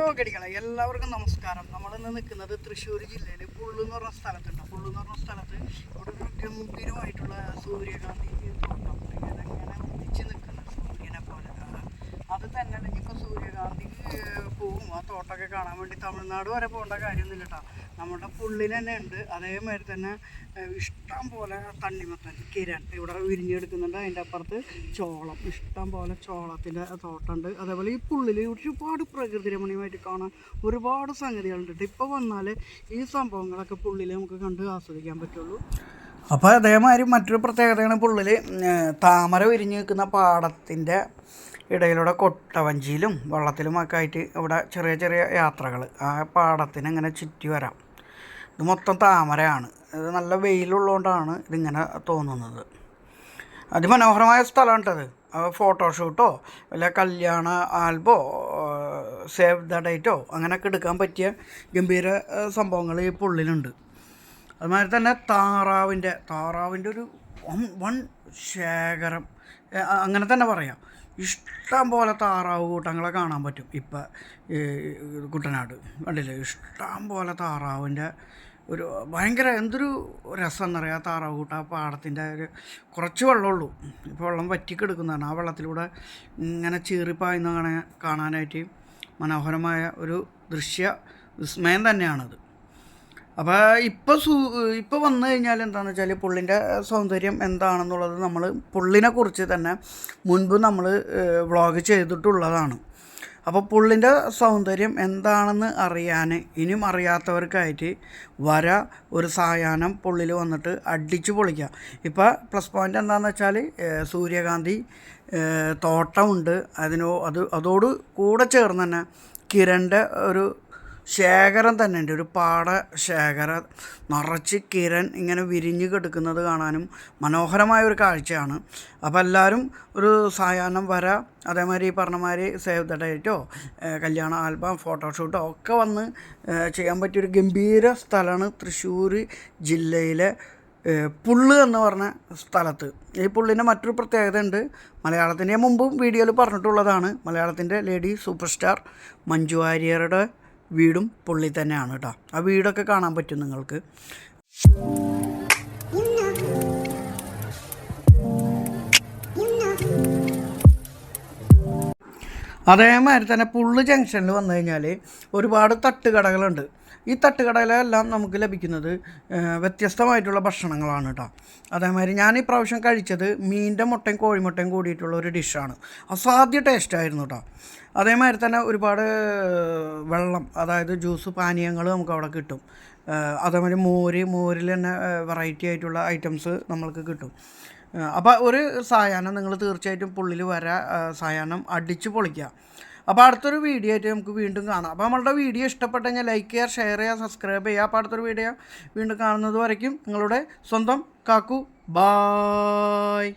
ഓക്കടികളെ എല്ലാവർക്കും നമസ്കാരം. നമ്മളിന്ന് നിൽക്കുന്നത് തൃശ്ശൂർ ജില്ലയിൽ പുള്ളു എന്ന് പറഞ്ഞ സ്ഥലത്തുണ്ട്. പുള്ളു എന്ന് പറഞ്ഞ സ്ഥലത്ത് ഇവിടെ ഒരു ഗംഭീരമായിട്ടുള്ള സൂര്യകാന്തി തോട്ടം ഇങ്ങനെ ഇങ്ങനെ ഉദിച്ച് നിൽക്കുന്ന സൂര്യനെ പോലെ ആ, അത് തന്നെ ഇനിയിപ്പോൾ സൂര്യകാന്തി പോകും ആ തോട്ടമൊക്കെ കാണാൻ വേണ്ടി തമിഴ്നാട് വരെ പോകേണ്ട കാര്യമൊന്നുമില്ല കേട്ടോ. നമ്മുടെ പുള്ളിൽ തന്നെ ഉണ്ട്. അതേമാതിരി തന്നെ ഇഷ്ടം പോലെ തണ്ണിമത്തൻ കിരൺ ഇവിടെ വിരിഞ്ഞെടുക്കുന്നുണ്ട്. അതിന്റെ അപ്പുറത്ത് ചോളം ഇഷ്ടം പോലെ ചോളത്തിന്റെ തോട്ടമുണ്ട് അതേപോലെ ഈ പുള്ളിൽ ഒരുപാട് പ്രകൃതി രമണീയമായിട്ട് കാണാൻ ഒരുപാട് സംഗതികളുണ്ട് ഇപ്പോൾ വന്നാൽ ഈ സംഭവങ്ങളൊക്കെ പുള്ളിൽ നമുക്ക് കണ്ട് ആസ്വദിക്കാൻ പറ്റുള്ളൂ. അപ്പോൾ അതേമാതിരി മറ്റൊരു പ്രത്യേകതയാണ് പുള്ളിൽ താമര വിരിഞ്ഞ് നിൽക്കുന്ന പാടത്തിന്റെ ഇടയിലൂടെ കൊട്ടവഞ്ചിയിലും വെള്ളത്തിലുമൊക്കെ ആയിട്ട് ഇവിടെ ചെറിയ ചെറിയ യാത്രകൾ ആ പാടത്തിന് ഇങ്ങനെ ചുറ്റി വരാം. ഇത് മൊത്തം താമരയാണ്. ഇത് നല്ല വെയിലുള്ളതുകൊണ്ടാണ് ഇതിങ്ങനെ തോന്നുന്നത്. അതിമനോഹരമായ സ്ഥലമാണ് കേട്ടത് ഫോട്ടോഷൂട്ടോ വല്ല കല്യാണ ആൽബോ സേവ് ദ ഡേറ്റോ അങ്ങനെയൊക്കെ എടുക്കാൻ പറ്റിയ ഗംഭീര സംഭവങ്ങൾ ഈ പുള്ളിലുണ്ട്. അതുമാതിരി തന്നെ താറാവിന്റെ താറാവിന്റെ ഒരു വൺ ശേഖരം. അങ്ങനെ തന്നെ പറയാം. ഇഷ്ടം പോലെ താറാവ് കൂട്ടങ്ങളെ കാണാൻ പറ്റും. ഇപ്പം കുട്ടനാട് കണ്ടില്ലേ? ഇഷ്ടം പോലെ താറാവിന്റെ ഒരു ഭയങ്കര എന്തൊരു രസം എന്നറിയാം താറാവ് കൂട്ട പാടത്തിന്റെ ഒരു കുറച്ച് വെള്ളമുള്ളൂ ഇപ്പോൾ വെള്ളം വറ്റിക്കെടുക്കുന്നതാണ്. ആ വെള്ളത്തിലൂടെ ഇങ്ങനെ ചീറിപ്പായുന്ന കാണാൻ കാണാനായിട്ട് മനോഹരമായ ഒരു ദൃശ്യ വിസ്മയം തന്നെയാണത്. അപ്പോൾ ഇപ്പോൾ സൂ ഇപ്പോൾ വന്നു കഴിഞ്ഞാൽ എന്താണെന്ന് വെച്ചാൽ പുള്ളിന്റെ സൗന്ദര്യം എന്താണെന്നുള്ളത് നമ്മൾ പുള്ളിനെ കുറിച്ച് തന്നെ മുൻപ് നമ്മൾ വ്ളോഗ് ചെയ്തിട്ടുള്ളതാണ്. അപ്പോൾ പുള്ളിന്റെ സൗന്ദര്യം എന്താണെന്ന് അറിയാൻ ഇനിയും അറിയാത്തവർക്കായിട്ട് വര ഒരു സായാഹ്നം പുള്ളിൽ വന്നിട്ട് അടിച്ചു പൊളിക്കുക ഇപ്പോൾ പ്ലസ് പോയിന്റ് എന്താണെന്ന് വെച്ചാൽ സൂര്യകാന്തി തോട്ടമുണ്ട്. അതിനോ അത് അതോട് കൂടെ ചേർന്ന് തന്നെ കിരണിന്റെ ഒരു ശേഖരം തന്നെ ഉണ്ട്. ഒരു പാട ശേഖരം നിറച്ച് കിരൺ ഇങ്ങനെ വിരിഞ്ഞ് കിടക്കുന്നത് കാണാനും മനോഹരമായ ഒരു കാഴ്ചയാണ്. അപ്പോൾ എല്ലാവരും ഒരു സായാഹ്നം വര അതേമാതിരി ഈ പറഞ്ഞമാതിരി സേവ് ദ ഡേറ്റോ കല്യാണ ആൽബം ഫോട്ടോഷൂട്ടോ ഒക്കെ വന്ന് ചെയ്യാൻ പറ്റിയൊരു ഗംഭീര സ്ഥലമാണ് തൃശ്ശൂർ ജില്ലയിലെ പുള്ള് എന്ന് പറഞ്ഞ സ്ഥലത്ത്. ഈ പുള്ളിന്റെ മറ്റൊരു പ്രത്യേകത ഉണ്ട്. മലയാളത്തിന്റെ മുമ്പും വീഡിയോയിൽ പറഞ്ഞിട്ടുള്ളതാണ്. മലയാളത്തിന്റെ ലേഡി സൂപ്പർ സ്റ്റാർ മഞ്ജു വാര്യരുടെ വീടും പുള്ളി തന്നെയാണ് കേട്ടോ. ആ വീടൊക്കെ കാണാൻ പറ്റും നിങ്ങൾക്ക്. അതേമാതിരി തന്നെ പുള്ള് ജംഗ്ഷനിൽ വന്നു കഴിഞ്ഞാൽ ഒരുപാട് തട്ടുകടകളുണ്ട്. ഈ തട്ടുകടകളെല്ലാം നമുക്ക് ലഭിക്കുന്നത് വ്യത്യസ്തമായിട്ടുള്ള ഭക്ഷണങ്ങളാണ് കേട്ടോ അതേമാതിരി ഞാൻ ഈ പ്രാവശ്യം കഴിച്ചത് മീന്റെ മുട്ടയും കോഴിമുട്ടയും കൂടിയിട്ടുള്ള ഒരു ഡിഷാണ്. അസാധ്യ ടേസ്റ്റായിരുന്നു കേട്ടോ അതേമാതിരി തന്നെ ഒരുപാട് വെള്ളം അതായത് ജ്യൂസ് പാനീയങ്ങൾ നമുക്ക് അവിടെ കിട്ടും. അതേമാതിരി മോര് മോരിൽ തന്നെ വെറൈറ്റി ആയിട്ടുള്ള ഐറ്റംസ് നമ്മൾക്ക് കിട്ടും. അപ്പോൾ ഒരു സായാഹ്നം നിങ്ങൾ തീർച്ചയായിട്ടും പുള്ളിൽ വരാ സായാഹ്നം അടിച്ച് പൊളിക്കുക അപ്പോൾ അടുത്തൊരു വീഡിയോ ആയിട്ട് നമുക്ക് വീണ്ടും കാണാം. അപ്പോൾ നമ്മളുടെ വീഡിയോ ഇഷ്ടപ്പെട്ട് കഴിഞ്ഞാൽ ലൈക്ക് ചെയ്യുക ഷെയർ ചെയ്യുക സബ്സ്ക്രൈബ് ചെയ്യുക. അപ്പോൾ അടുത്തൊരു വീഡിയോ വീണ്ടും കാണുന്നത് വരയ്ക്കും. നിങ്ങളുടെ സ്വന്തം കാക്കു. ബായ്